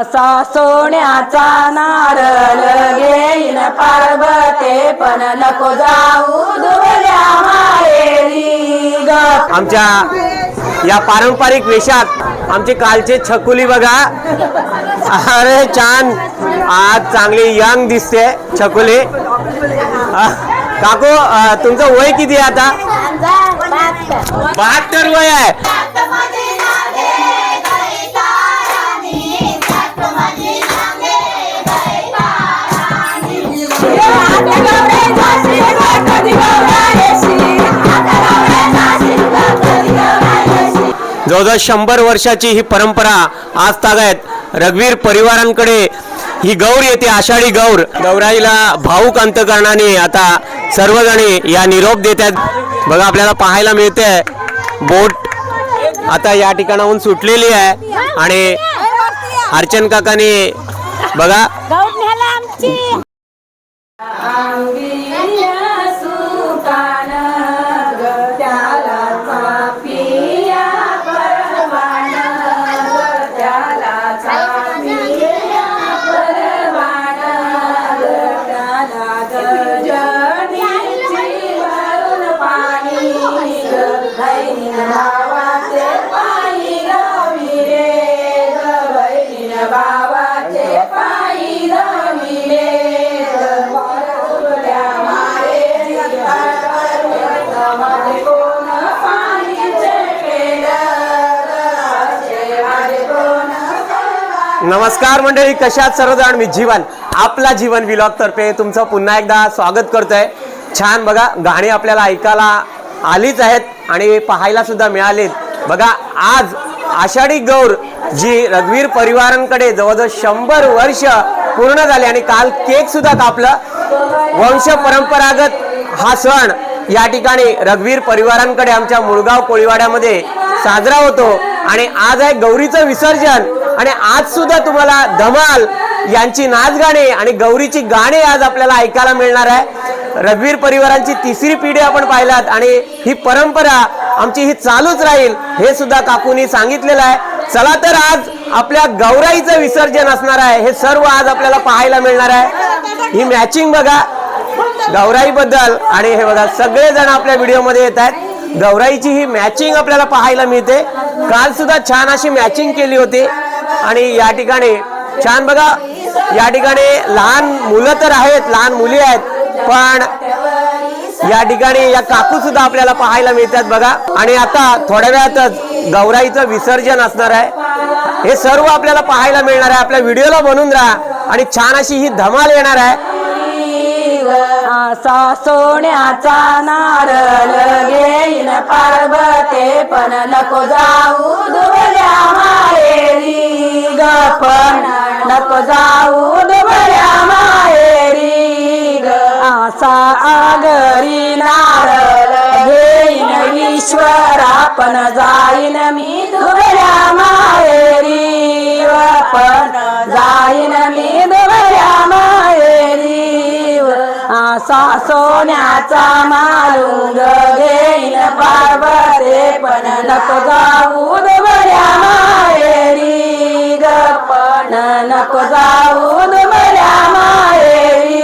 असा सोन्याचा नारळ घेईन पार्वते पण नको जाऊ दुबल्या माहेरी ग. आमच्या या पारंपरिक वेशात आमचे कालचे छकुली बघा. अरे छान. आज चांगली यंग दिसते छकुली. काकू तुमचं वय किती आहे आता? बहात्तर वय आहे. जवळजवळ शंभर वर्षाची ही परंपरा आज तागायत रघुवीर परिवारांकडे ही गौर येते आषाढी गौर. गौराईला भाऊक अंतकरणाने आता सर्वजणी या निरोप देत आहेत. बघा आपल्याला पाहायला मिळते बोट आता या ठिकाणाहून सुटलेली आहे. आणि अर्चन काकाने बघा. नमस्कार मंडळी कशात सर्वजण? मी जीवन आपला जीवन विलॉग तर्फे तुमचं पुन्हा एकदा स्वागत करतोय. छान बघा गाणी आपल्याला ऐकायला आलीच आहेत आणि पाहायला सुद्धा मिळालीत. बघा आज आषाढी गौर जी रघुवीर परिवारांकडे जवळजवळ शंभर वर्ष पूर्ण झाले आणि काल केक सुद्धा कापलं. वंश परंपरागत हा सण या ठिकाणी रघुवीर परिवारांकडे आमच्या मुळगाव कोळीवाड्यामध्ये साजरा होतो. आणि आज आहे गौरीचं विसर्जन. आणि आज सुद्धा तुम्हाला धमाल यांची नाच गाणे आणि गौरीची गाणे आज आपल्याला ऐकायला मिळणार आहे. रघवीर परिवारांची तिसरी पिढी आपण पाहिलात आणि ही परंपरा आमची ही चालूच राहील हे सुद्धा काकूनी सांगितलेलं आहे. चला तर आज आपल्या गौराईचं विसर्जन असणार आहे. हे सर्व आज आपल्याला पाहायला मिळणार आहे. ही मॅचिंग बघा गौराई बद्दल आणि हे बघा सगळेजण आपल्या व्हिडिओमध्ये येत आहेत. गौराईची ही मॅचिंग आपल्याला पाहायला मिळते. काल सुद्धा छान अशी मॅचिंग केली होती. आणि या ठिकाणी छान बघा या ठिकाणी लहान मुलं तर आहेत लहान मुली आहेत पण या ठिकाणी या काकू सुद्धा आपल्याला पाहायला मिळतात बघा. आणि आता थोड्या वेळातच गौराईचं विसर्जन असणार आहे. हे सर्व आपल्याला पाहायला मिळणार आहे. आपल्या व्हिडिओला बनून राहा आणि छान अशी ही धमाल येणार आहे. असा सोन्याचा नारळ घेईन पार्वते पण नको जाऊ पण नको जाऊन बऱ्या माहेरी ग. असा आगरी नारळ घेईन ईश्वरा पण जाईन मी दुबऱ्या माहेरी पण जाईन मी दुबऱ्या माहेरी असा सोन्याचा मारुंग घेईन पार्वते पण नको जाऊन बऱ्या माहेरी आपण पण नको जाऊ दुबऱ्या माहेरी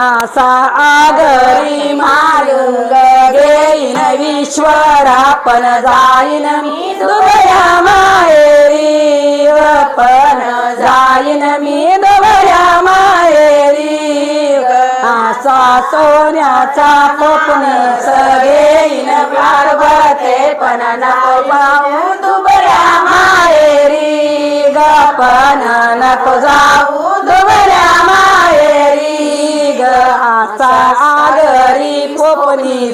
असा आगरी मारुंग घेईन विश्वरा आपण जाईन मी दुबऱ्या माहेरी ग पण जाईन मी दुबऱ्या मायेरी असा सोन्याचा कोकण सगळेन पार्वते पण नको जाऊ आपण नको जाऊ दुबऱ्या माहेरी ग. असा आगरी कोकणी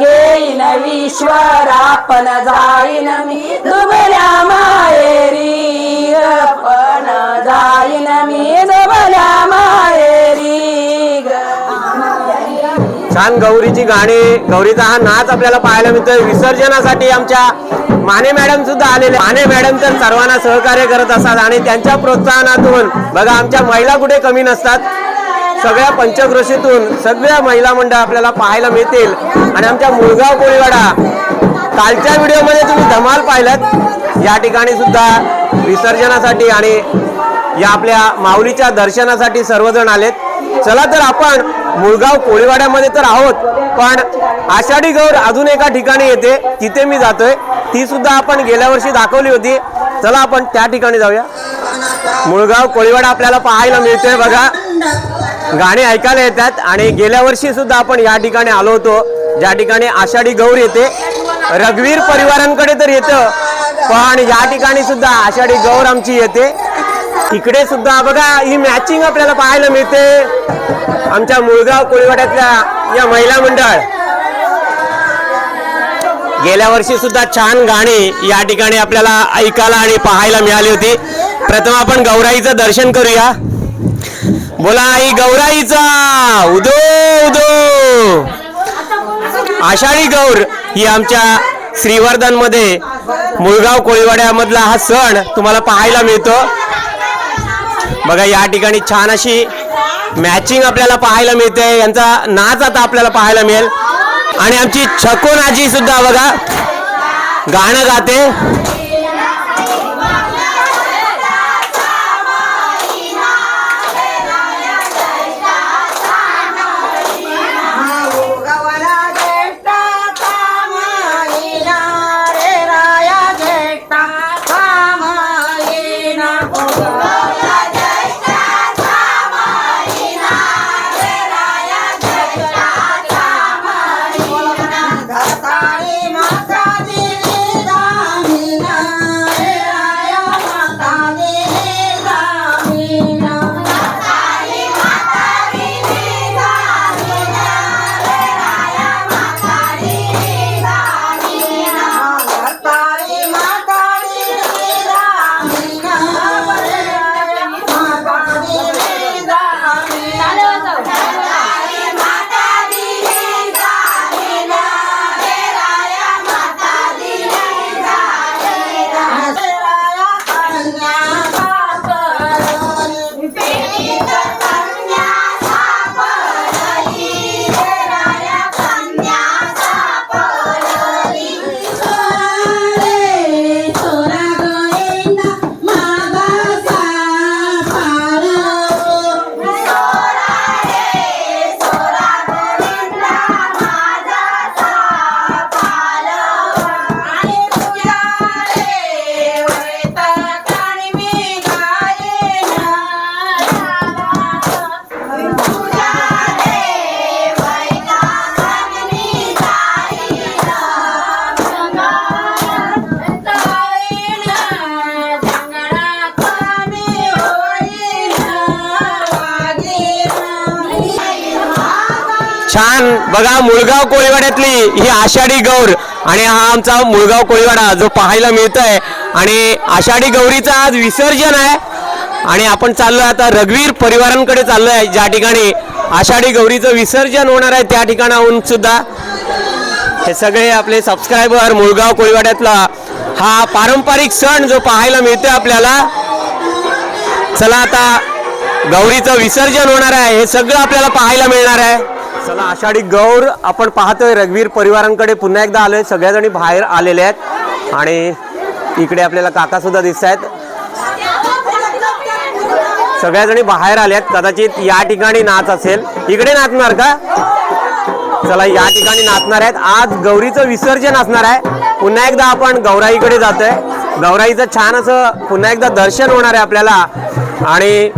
घेईन ईश्वर आपण जाईन मी दुबऱ्या माहेरी ग. पण जाईन मी दुबऱ्या माहेरी ग. छान गौरीची गाणी गौरीचा हा नाच आपल्याला पाहायला मिळतोय. विसर्जनासाठी आमच्या माने मॅडम सुद्धा आलेले. माने मॅडम तर सर्वांना सहकार्य करत असतात आणि त्यांच्या प्रोत्साहनातून बघा आमच्या महिला कुठे कमी नसतात? सगळ्या पंचक्रोशीतून सगळ्या महिला मंडळ आपल्याला पाहायला मिळतील. आणि आमच्या मुळगाव कोळीवाडा कालच्या व्हिडिओमध्ये तुम्ही धमाल पाहिलात. या ठिकाणी सुद्धा विसर्जनासाठी आणि या आपल्या माऊलीच्या दर्शनासाठी सर्वजण आलेत. चला तर आपण मुळगाव कोळीवाड्यामध्ये तर आहोत पण आषाढी गौर अजून एका ठिकाणी येते. तिथे मी जातोय. ती सुद्धा आपण गेल्या वर्षी दाखवली होती. चला आपण त्या ठिकाणी जाऊया. मुळगाव कोळीवाडा आपल्याला पाहायला मिळतोय बघा. गाणी ऐकायला येतात आणि गेल्या वर्षी सुद्धा आपण या ठिकाणी आलो होतो. ज्या ठिकाणी आषाढी गौर येते रघुवीर परिवारांकडे तर येतं पण या ठिकाणी सुद्धा आषाढी गौर आमची येते. इकडे सुद्धा बघा ही मॅचिंग आपल्याला पाहायला मिळते. आमच्या मुळगाव कोळीवाड्यातल्या या महिला मंडळ. गेल्या वर्षी सुद्धा छान गाणी या ठिकाणी आपल्याला ऐकायला आणि पाहायला मिळाली होती. प्रथम आपण गौराईचं दर्शन करूया. बोला आई गौराईचा. उदो उदो. आषाढी गौर ही आमच्या श्रीवर्धनमध्ये मुळगाव कोळीवाड्यामधला हा सण तुम्हाला पाहायला मिळतो. बघा या ठिकाणी छान अशी मॅचिंग आपल्याला पाहायला मिळते. यांचा नाच आता आपल्याला पाहायला मिळेल. आणि आमची छकोन आजी सुद्धा बघा गाणं गाते. छान. बघा मुळगाव कोळीवाड्यातली ही आषाढी गौर. आणि हा आमचा मुळगाव कोळीवाडा जो पाहायला मिळतोय. आणि आषाढी गौरीचं आज विसर्जन आहे. आणि आपण चाललोय आता रघुवीर परिवारांकडे चाललोय. ज्या ठिकाणी आषाढी गौरीचं विसर्जन होणार आहे त्या ठिकाणाहून सुद्धा. हे सगळे आपले सबस्क्रायबर मुळगाव कोळीवाड्यातला हा पारंपरिक सण जो पाहायला मिळतोय आपल्याला. चला आता गौरीचं विसर्जन होणार आहे. हे सगळं आपल्याला पाहायला मिळणार आहे. चला आषाढी गौर आपण पाहतोय. रघुवीर परिवारांकडे पुन्हा एकदा आलोय. सगळ्याजणी बाहेर आलेले आहेत. आणि इकडे आपल्याला काका सुद्धा दिसत आहेत. सगळ्याजणी बाहेर आल्यात कदाचित या ठिकाणी नाच असेल. इकडे नाचणार का? चला या ठिकाणी नाचणार आहेत. आज गौरीचं विसर्जन असणार आहे. पुन्हा एकदा आपण गौराईकडे जातोय. गौराईचं छान असं पुन्हा एकदा दर्शन होणार आहे आपल्याला. आणि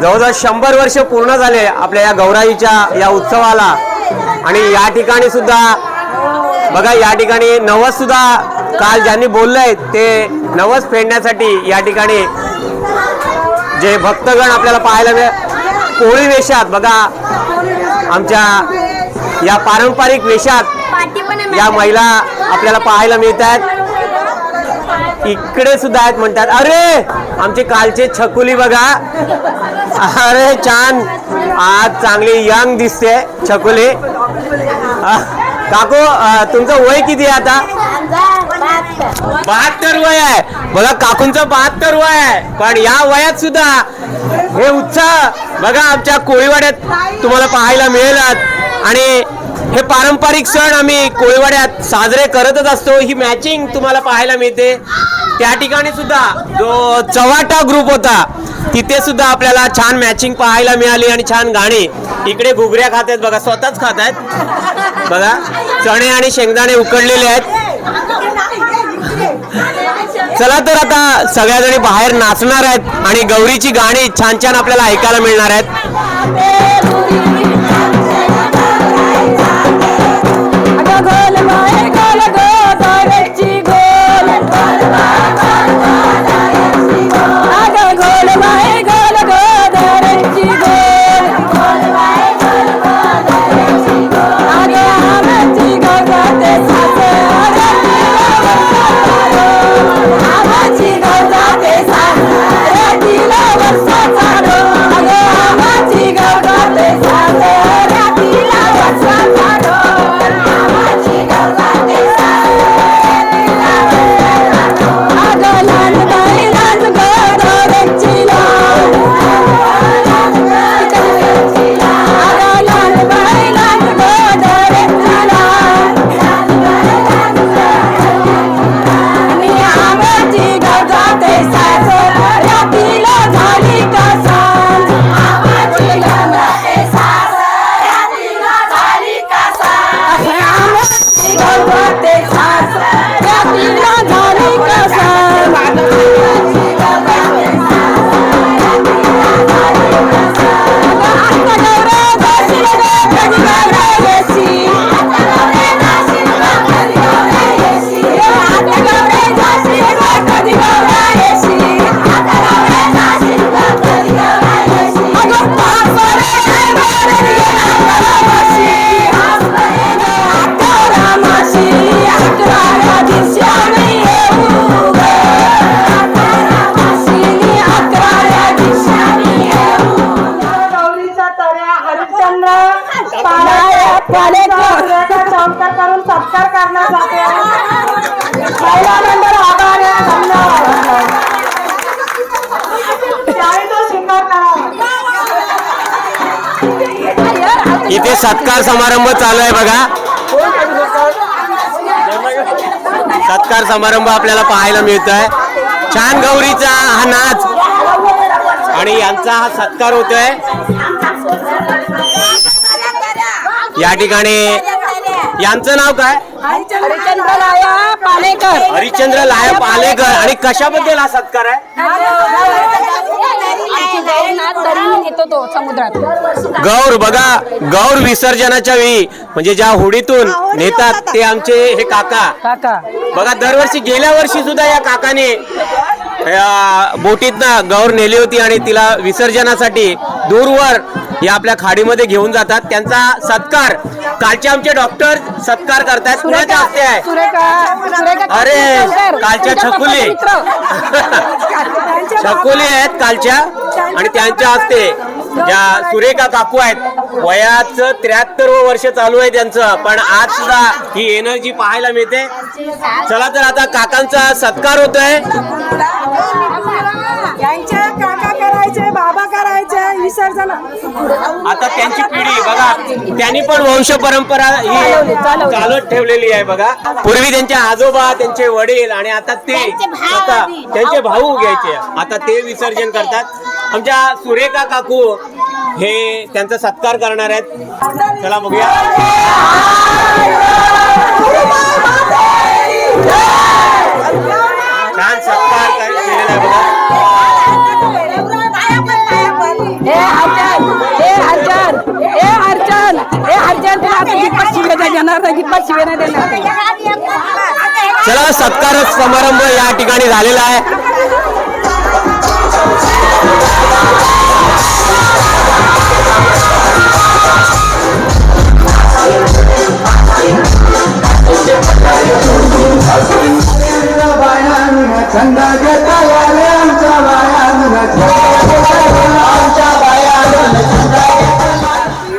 जवळजवळ शंभर वर्ष पूर्ण झाले आपल्या या गौराईच्या या उत्सवाला. आणि या ठिकाणी सुद्धा बघा या ठिकाणी नवस सुद्धा काल ज्यांनी बोललंय ते नवस फेडण्यासाठी या ठिकाणी जे भक्तगण आपल्याला पाहायला मिळ कोळी वेशात बघा आमच्या या पारंपरिक वेशात या महिला आपल्याला पाहायला मिळत आहेत इकडे सुद्धा आहेत म्हणतात अरे आमचे कालचे छकुली बघा. अरे छान आज चांगली यंग दिसते छकुली. काकू तुमचं वय किती आहे आता? बहात्तर वय आहे. बघा काकूंचं बहात्तर वय आहे. पण या वयात सुद्धा हे उत्साह बघा आमच्या कोळीवाड्यात तुम्हाला पाहायला मिळेल आणि हे पारंपरिक सण आम्ही कोळीवाड्यात साजरे करतच असतो. ही मॅचिंग तुम्हाला पाहायला मिळते. त्या ठिकाणी सुद्धा जो चव्हाटा ग्रुप होता तिथे सुद्धा आपल्याला छान मॅचिंग पाहायला मिळाली आणि छान गाणी. इकडे घुगऱ्या खात आहेत बघा स्वतःच खात आहेत. बघा चणे आणि शेंगदाणे उकडलेले आहेत. चला तर आता सगळ्याजणी बाहेर नाचणार आहेत आणि गौरीची गाणी छान छान आपल्याला ऐकायला मिळणार आहेत. इथे सत्कार समारंभ चालू आहे बघा. सत्कार समारंभ आपल्याला पाहायला मिळत आहे छान गौरीचा हा नाच आणि यांचा हा सत्कार होतोय. या ठिकाणी यांचं नाव काय? हरिचंद्र लाया पालेकर. हरिश्चंद्र लाया पालेकर. आणि कशाबद्दल हा सत्कार आहे? येतो तो समुद्रात. गौर बघा गौर विसर्जनाच्या वेळी म्हणजे ज्या होडीतून नेतात ते आमचे हे काका. काका. बघा दरवर्षी गेल्या वर्षी सुद्धा या काकाने बोटीतनं गौर नेली होती आणि तिला विसर्जनासाठी दूरवर या आपल्या खाडीमध्ये घेऊन जातात. त्यांचा सत्कार कालचे आमचे डॉक्टर सत्कार करतायत. कुणाच्या हस्ते आहे? अरे कालच्या छकुली. छकुली आहेत कालच्या आणि त्यांच्या हस्ते. ज्या सुरेखा काकू आहेत वयाचं त्र्याहत्तर वर्ष चालू आहे त्यांचं. पण आज सुद्धा ही एनर्जी पाहायला मिळते. चला तर आता काकांचा सत्कार होतोय. करायचे बाबा करायचे विसर्जन. आता त्यांची पिढी बघा. त्यांनी पण वंश परंपरा ही चालत ठेवलेली आहे बघा. पूर्वी त्यांचे आजोबा त्यांचे वडील आणि आता ते आता त्यांचे भाऊ घ्यायचे. आता ते विसर्जन करतात. आमच्या सुरेखा काकू हे त्यांचा सत्कार करणार आहेत. चला बघूया. छान सत्कार काय- केलेला आहे बघा. आता देणार नाही देणार. चला सत्कार समारंभ या ठिकाणी झालेला आहे.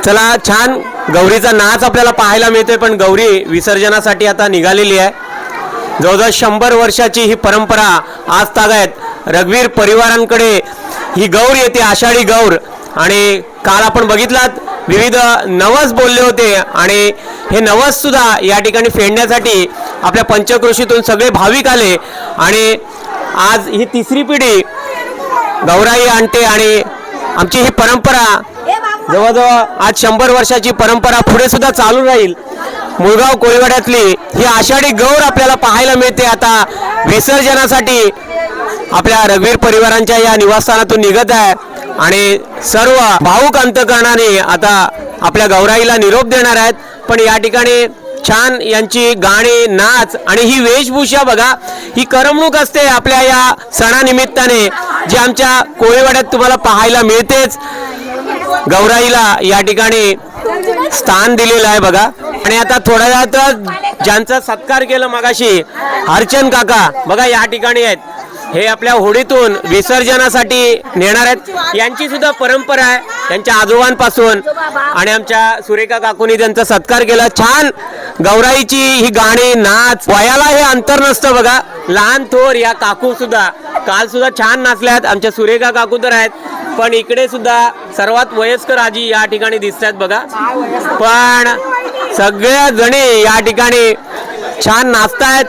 चला छान. गौरीचा नाच आपल्याला पाहायला मिळतोय पण गौरी विसर्जनासाठी आता निघालेली आहे. जवळजवळ शंभर वर्षाची ही परंपरा आज तागायत रघवीर परिवारांकडे ही गौर येते आषाढी गौर. आणि काल आपण बघितलात विविध नवस बोलले होते. आणि हे नवस सुद्धा या ठिकाणी फेडण्यासाठी आपल्या पंचकृषीतून सगळे भाविक आले. आणि आज ही तिसरी पिढी गौराई आणते आणि आमची ही परंपरा जवळजवळ आज शंभर वर्षाची परंपरा पुढे सुद्धा चालू राहील. मुळगाव कोळीवाड्यातली ही आषाढी गौर आपल्याला पाहायला मिळते. आता विसर्जनासाठी आपल्या रघुवीर परिवारांच्या या निवासस्थानातून निघत आहे. आणि सर्व भाऊक अंतकरणाने आता आपल्या गौराईला निरोप देणार आहेत. पण या ठिकाणी छान यांची गाणी नाच आणि ही वेशभूषा बघा ही करमणूक असते आपल्या या सणानिमित्ताने जी आमच्या कोळीवाड्यात तुम्हाला पाहायला मिळतेच. गौराईला या ठिकाणी स्थान दिलेलं आहे बघा. आणि आता थोड्या वेळात ज्यांचा सत्कार केलं मगाशी अर्चन काका बघा या ठिकाणी आहेत. हे आपल्या होडीतून विसर्जनासाठी नेणार आहेत. यांची सुद्धा परंपरा आहे त्यांच्या आजोबांपासून. आणि आमच्या सुरेखा काकूनी त्यांचा सत्कार केला. छान गौराईची ही गाणी नाच वयाला हे अंतर नसतं बघा. लहान थोर या काकू सुद्धा. काल सुद्धा छान नाचल्यात आमच्या सुरेखा काकू तर आहेत. पण इकडे सुद्धा सर्वात वयस्कर आजी या ठिकाणी दिसतात बघा. पण सगळ्या जणी या ठिकाणी छान नाचतायत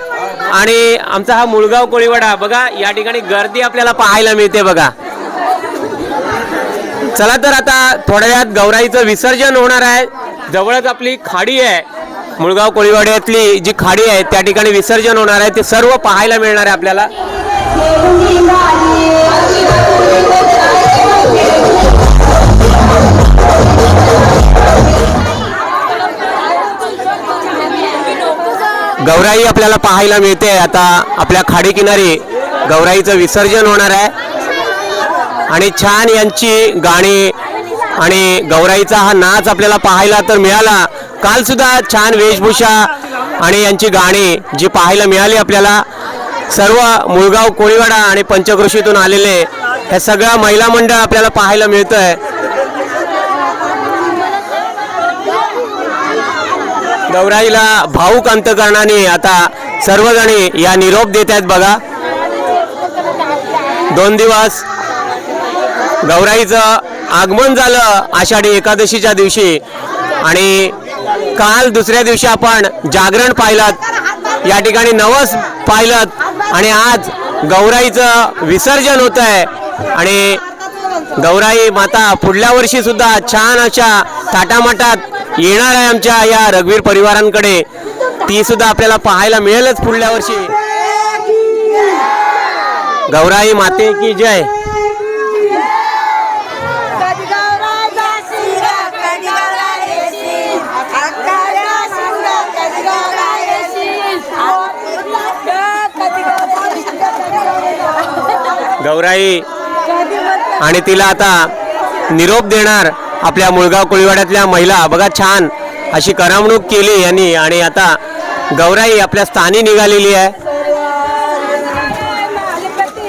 आणि आमचा हा मुळगाव कोळीवाडा बघा या ठिकाणी गर्दी आपल्याला पाहायला मिळते बघा. चला तर आता थोड्या वेळात गौराईचं विसर्जन होणार आहे. जवळच आपली खाडी आहे. मुळगाव कोळीवाड्यातली जी खाडी आहे त्या ठिकाणी विसर्जन होणार आहे. ते सर्व पाहायला मिळणार आहे आपल्याला. गौराई आपल्याला पाहायला मिळते. आता आपल्या खाडीकिनारी गौराईचं विसर्जन होणार आहे. आणि छान यांची गाणी आणि गौराईचा हा नाच आपल्याला पाहायला तर मिळाला. काल सुद्धा छान वेशभूषा आणि यांची गाणी जी पाहायला मिळाली आपल्याला. सर्व मुळगाव कोळीवाडा आणि पंचकृषीतून आलेले हे सगळं महिला मंडळ आपल्याला पाहायला मिळतं आहे गौराईला भाऊक अंतकरणाने आता सर्वजणी या निरोप देत आहेत बघा. दोन दिवस गौराईचं आगमन झालं आषाढी एकादशीच्या दिवशी. आणि काल दुसऱ्या दिवशी आपण जागरण पाहिलं. या ठिकाणी नवस पाहिलं. आणि आज गौराईचं विसर्जन होत आहे आणि गौराई माता पुढल्या वर्षी सुद्धा छान अशा थाटामाटात येणार आहे आमच्या या रघुवीर परिवारांकडे. ती सुद्धा आपल्याला पाहायला मिळेलच पुढल्या वर्षी. गौराई माते की जय. गौराई आणि तिला आता निरोप देणार. आपल्या मुळगाव कोळीवाड्यातल्या महिला बघा छान अशी करमणूक केली यांनी आणि आता गौराई आपल्या स्थानी निघालेली आहे.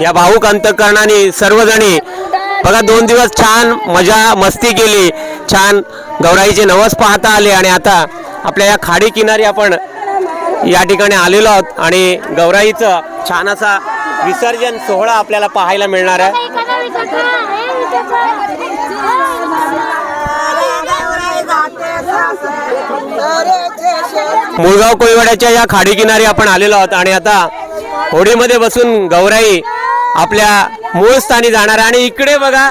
या भाऊक अंतकरणाने सर्वजणी बघा दोन दिवस छान मजा मस्ती केली छान गौराईचे नवस पाहता आले आणि आता आपल्या या खाडी किनारी आपण या ठिकाणी आलेलो आहोत आणि गौराईचं छान असा विसर्जन सोहळा आपल्याला पाहायला मिळणार आहे. मुळगाव कोयवाड्याच्या या खाडीकिनारी आपण आलेलो आहोत आणि आता होडीमध्ये बसून गौराई आपल्या मूळ स्थानी जाणार आहे. आणि इकडे बघा.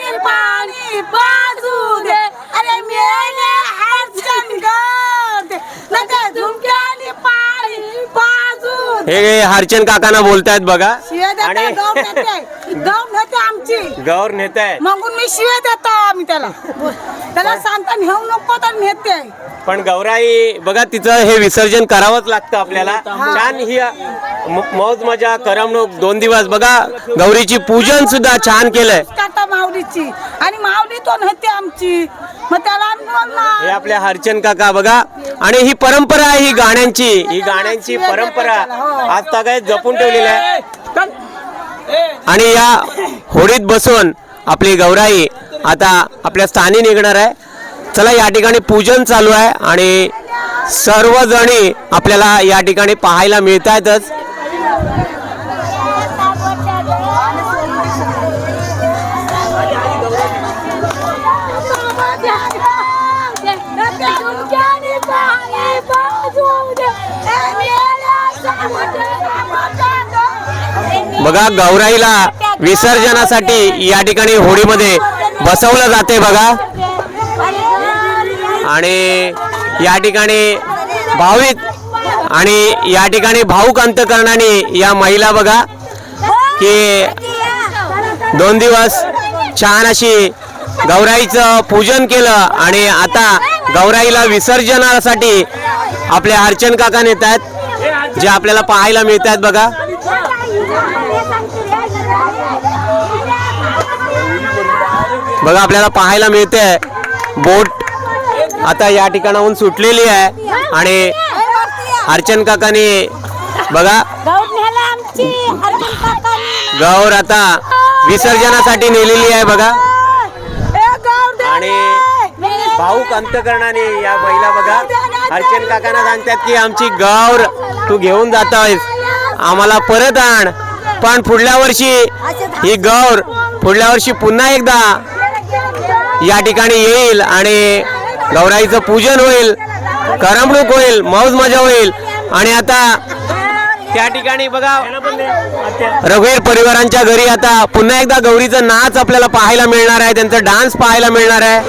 अरे पाणी पाजू दे अरे मेल्या हरचन गं, ना त्या झुमक्याने पाणी पाजू दे हे हरचंद काकांना बोलतायत बघा. शिव्या देता आणि गौर नेते. गौर नेते आमची. गौर नेत मगून मी शिव्या देतो आम्ही त्याला. त्याला सांगता नेऊ नको तर नेते. पण गौराई बघा तिचं हे विसर्जन करावंच लागतं आपल्याला. छान ही म- मौज मजा करमणूक दोन दिवस. बघा गौरीची पूजन सुद्धा छान केलंय. काटा माऊलीची. आणि माऊली तो नेते आमची. मग त्याला आम्ही हे आपल्या हरचंद काका बघा. आणि ही परंपरा आहे ही गाण्यांची. ही गाण्यांची परंपरा. आज काय जपून ठेवलेली आहे आणि या होडीत बसून आपली गौराई आता आपल्या स्थानी निघणार आहे. चला या ठिकाणी पूजन चालू आहे आणि सर्वजणी आपल्याला या ठिकाणी पाहायला मिळत आहेतच बघा गौराईला विसर्जनासाठी या ठिकाणी होडीमध्ये बसवलं जाते बघा. आणि या ठिकाणी भाविक आणि या ठिकाणी भाऊक अंतकरणाने या महिला बघा की दोन दिवस छान अशी गौराईचं पूजन केलं आणि आता गौराईला विसर्जनासाठी आपले अर्चन काका नेत आहेत जे आपल्याला पाहायला मिळत आहेत बघा. बघा आपल्याला पाहायला मिळते. बोट आता या ठिकाणाहून सुटलेली आहे. आणि अर्चन काकाने बघा गौर आता विसर्जनासाठी नेलेली आहे बघा. आणि भाऊक अंतकरणाने या महिला बघा अर्चन काकांना सांगतात की आमची गौर तू घेऊन जात आम्हाला परत आण. पण पुढल्या वर्षी ही गौर पुढल्या वर्षी पुन्हा एकदा या ठिकाणी येईल आणि गौराईचं पूजन होईल करमणूक होईल मौज मजा होईल. आणि आता त्या ठिकाणी बघा रघुवीर परिवारांच्या घरी आता पुन्हा एकदा गौरीचं नाच आपल्याला पाहायला मिळणार आहे त्यांचा डान्स पाहायला मिळणार आहे.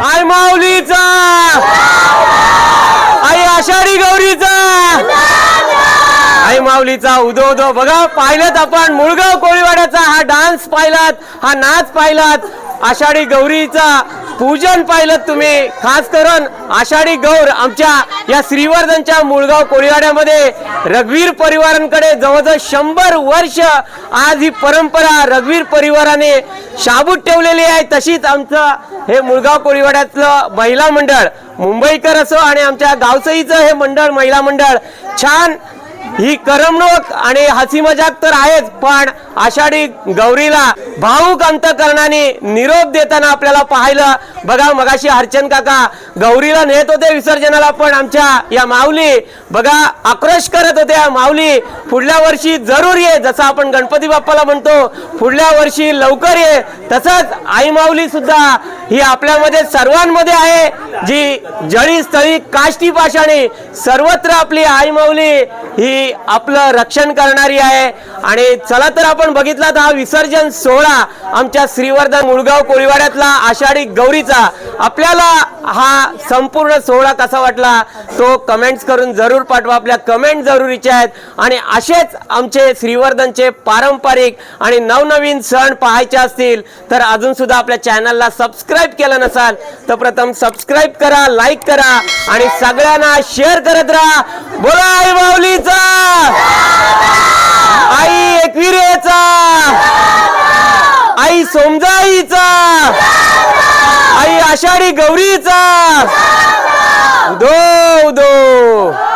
आय माऊलीचा! आई आषाढी गौरीचा! आई माऊलीचा उदो उदो बघा पाहिलं आपण मुळगाव कोळीवाड्याचा हा डान्स पाहिलात हा नाच पाहिलात. आषाढी गौरीचा पूजन पाहिलं तुम्ही. खास करून आषाढी गौर आमच्या या श्रीवर्धनच्या मुळगाव कोळीवाड्यामध्ये. रघवीर परिवारांकडे जवळजवळ शंभर वर्ष आज ही परंपरा रघवीर परिवाराने शाबूत ठेवलेली आहे. तशीच आमचं हे मुळगाव कोळीवाड्यातलं महिला मंडळ मुंबईकर असो आणि आमच्या गावसईचं हे मंडळ महिला मंडळ छान ही करमणूक आणि हसी मजाक तर आहेच पण आषाढी गौरीला भाऊक अंतकरणाने निरोप देताना आपल्याला पाहिलं. बघा मगाशी हरचंद काका गौरीला नेत होते विसर्जनाला पण आमच्या या माऊली बघा आक्रोश करत होत्या. माऊली पुढल्या वर्षी जरूर ये जसं आपण गणपती बाप्पाला म्हणतो. पुढल्या वर्षी लवकर ये. तसंच आई माऊली सुद्धा ही आपल्यामध्ये सर्वांमध्ये आहे. जी जळी स्थळी काष्टी पाषाणी सर्वत्र आपली आई माऊली ही आपलं रक्षण करणारी आहे. आणि चला तर आपण बघितला तर हा विसर्जन सोहळा आमच्या श्रीवर्धन मुळगाव कोळीवाड्यातला आषाढी गौरीचा. आपल्याला हा संपूर्ण सोहळा कसा वाटला तो कमेंट्स करून जरूर पाठवा. आपल्या कमेंट जरुरीच्या आहेत. आणि असेच आमचे श्रीवर्धनचे पारंपरिक आणि नवनवीन सण पाहायचे असतील तर अजून सुद्धा आपल्या चॅनलला सबस्क्राईब केलं नसाल तर प्रथम सबस्क्राईब करा लाईक करा आणि सगळ्यांना शेअर करत राहा. बोला आई माऊलीचा! आई एकविरेचा! आई सोमजाईचा! आई आषाढी गौरीचा. उदो उदो.